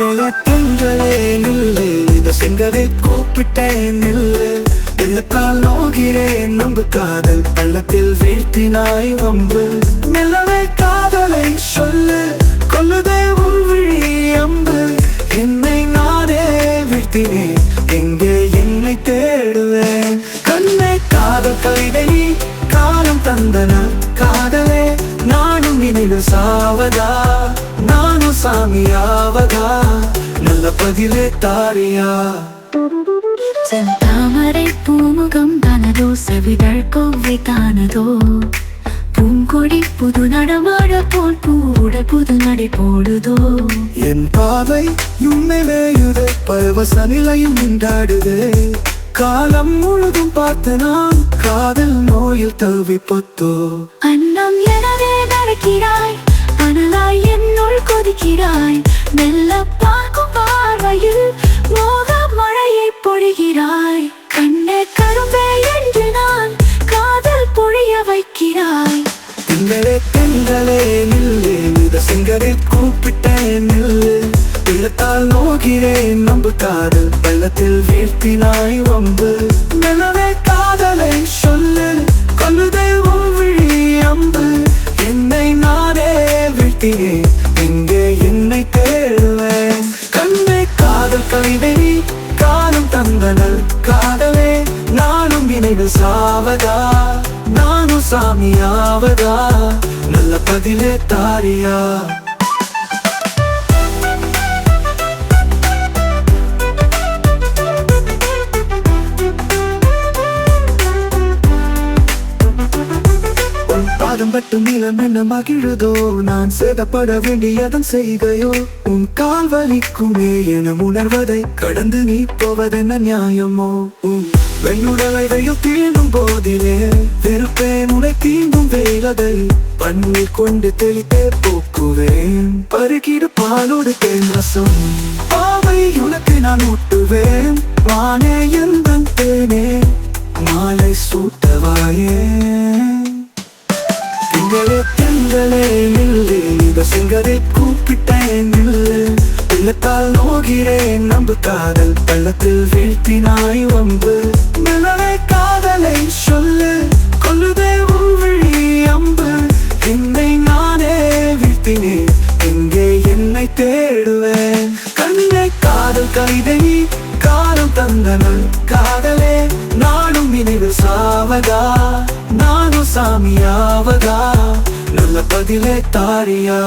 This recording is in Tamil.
திங்களே திங்களே நில்லு. இந்த செங்கதை கூப்பிட்டேன் நில்லு. இல்லத்தால் நோகிறேன் நம்பு. காதல் பள்ளத்தில் வீழ்த்தினாய் வம்பு. நிலவே காதலை சொல்லு. கொல்லுதே உன் விழி அம்பு. என்னை நானே வீழ்த்தினேன். எங்கே என்னை தேடுவேன். கண்ணை காதல் கவிதை காலம் தந்தன. காதலே நானும் இணைந்து சாவதா? சாமியாவதா நல்ல பதிலே தாரியா. செந்தாமரை பூமுகம் தானதோ செவிதழ் கொவ்வை தானதோ. பூங்கொடி புது நடமாட போல் பூட புது நடை போடுதோ. என் பாவை உண்மை வேயுது பரவச நிலையும் உண்டாடுது காலம் முழுதும் பார்த்து நான் காதல் நோயில் தவி பொத்தோ அன்னம் எனவே நடக்கிறாய் என்னுள் கொதிக்கிறாய் மெல்ல பார்க்கும் பார்வையில் மோக மழையை பொழிகிறாய். கண்ணே கரும்பே என்று நான் காதல் பொழிய வைக்கிறாய். திங்களே திங்களே நில்லு இந்த சிங்கரில் கூப்பிட்டேன் நில்லு. உள்ளத்தால் நோகிறேன் நம்பு காதல் வெள்ளத்தில் வீழ்த்தினாய் வம்பு. மெல்லவே காதலை கவிதை காலம் தந்தனல் காதலே நானும் இணைந்து சாவதா? நானும் சாமியாவதா? நல்ல பதிலே தாரியா? பாதம் பட்டும் நீளம் என்ன மகிழுதோ? நான் சேதப்பட வேண்டியதன் செய்கையோ? உன் கால் வலிக்குமே என உணர்வதை கடந்து நீ போவதென்ன நியாயமோ? உன் வெண்ணுடலை வெயில் தீண்டும் போதிலே வெறுப்பேன் உனை தீண்டும் வேலதை பன்னீர் கொண்டு தெளித்தே போக்குவேன். பருகிடு பாலோடு தேன் பாவை உனக்கு நான் ஊட்டுவேன். வானே எந்தன் தேனே? மாலை சூட்டவாயே திங்களே திங்களே நில்லு. இந்த செங்கரை கூப்பிட்டேன் நில்லு. உள்ளத்தால் நோகிறேன் நம்பு. காதல் பள்ளத்தில் வீழ்த்தினாய் வம்பு. நிலவே காதலை சொல்லு. கொல்லுதே உன் அம்பு. என்னை நானே வீழ்த்தினேன். எங்கே என்னை தேடுவேன். கண்ணை காதல் கவிதை காலம் தந்தனன் காதலே. நானும் இணைவு சாவதா? நானும் சாமியாவதா? பதிலே தாரியா